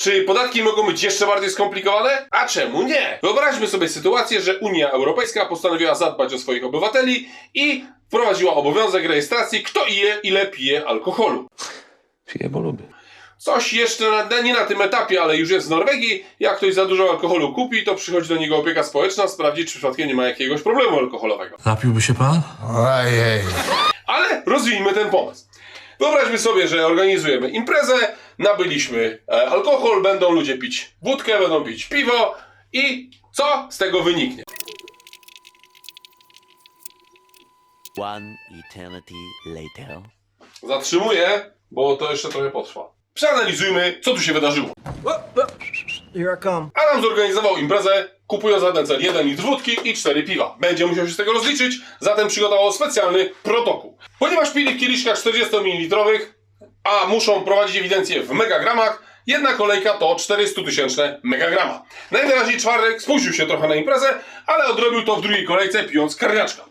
Czy podatki mogą być jeszcze bardziej skomplikowane? A czemu nie? Wyobraźmy sobie sytuację, że Unia Europejska postanowiła zadbać o swoich obywateli i wprowadziła obowiązek rejestracji, kto ile, ile pije alkoholu. Piję, bo lubię. Coś jeszcze na, nie na tym etapie, ale już jest w Norwegii. Jak ktoś za dużo alkoholu kupi, to przychodzi do niego opieka społeczna, sprawdzi, czy przypadkiem nie ma jakiegoś problemu alkoholowego. Napiłby się pan? Ojej. Ale rozwijmy ten pomysł. Wyobraźmy sobie, że organizujemy imprezę, nabyliśmy e, alkohol, będą ludzie pić wódkę, będą pić piwo i co z tego wyniknie? One eternity later. Zatrzymuję, bo to jeszcze trochę potrwa. Przeanalizujmy, co tu się wydarzyło. Here I come. Adam zorganizował imprezę, kupując za ten cel jeden litr wódki i cztery piwa. Będzie musiał się z tego rozliczyć, zatem przygotował specjalny protokół. Ponieważ pili w kieliszkach 40 ml, a muszą prowadzić ewidencję w megagramach, jedna kolejka to 400 tysięczne megagrama. Najwyraźniej czwartek spóźnił się trochę na imprezę, ale odrobił to w drugiej kolejce pijąc karniaczka.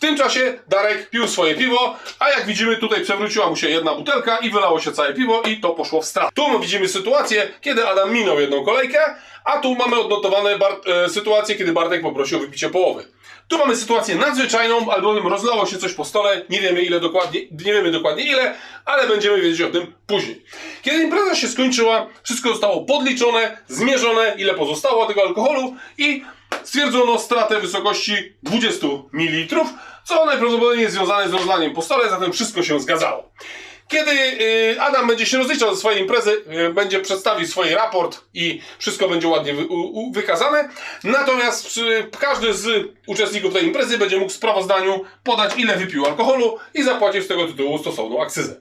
W tym czasie Darek pił swoje piwo, a jak widzimy tutaj przewróciła mu się jedna butelka i wylało się całe piwo i to poszło w strat. Tu widzimy sytuację, kiedy Adam minął jedną kolejkę, a tu mamy odnotowane e, sytuację, kiedy Bartek poprosił o wypicie połowy. Tu mamy sytuację nadzwyczajną, albowiem rozlało się coś po stole, nie wiemy ile dokładnie, nie wiemy dokładnie ile, ale będziemy wiedzieć o tym później. Kiedy impreza się skończyła, wszystko zostało podliczone, zmierzone, ile pozostało tego alkoholu i stwierdzono stratę wysokości 20 ml, co najprawdopodobniej jest związane z rozlaniem po stole, zatem wszystko się zgadzało. Kiedy y, Adam będzie się rozliczał ze swojej imprezy, y, będzie przedstawił swój raport i wszystko będzie ładnie wy, u, wykazane. Natomiast przy, każdy z uczestników tej imprezy będzie mógł w sprawozdaniu podać, ile wypił alkoholu i zapłacić z tego tytułu stosowną akcyzę.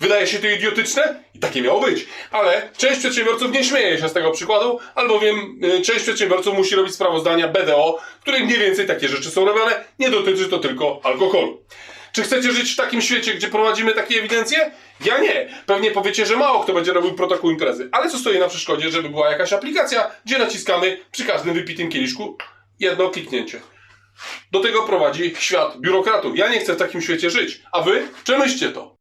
Wydaje się to idiotyczne i takie miało być, ale część przedsiębiorców nie śmieje się z tego przykładu, albowiem y, część przedsiębiorców musi robić sprawozdania BDO, w których mniej więcej takie rzeczy są robione, nie dotyczy to tylko alkoholu. Czy chcecie żyć w takim świecie, gdzie prowadzimy takie ewidencje? Ja nie. Pewnie powiecie, że mało kto będzie robił protokół imprezy, ale co stoi na przeszkodzie, żeby była jakaś aplikacja, gdzie naciskamy przy każdym wypitym kieliszku jedno kliknięcie. Do tego prowadzi świat biurokratów. Ja nie chcę w takim świecie żyć, a wy przemyślcie to.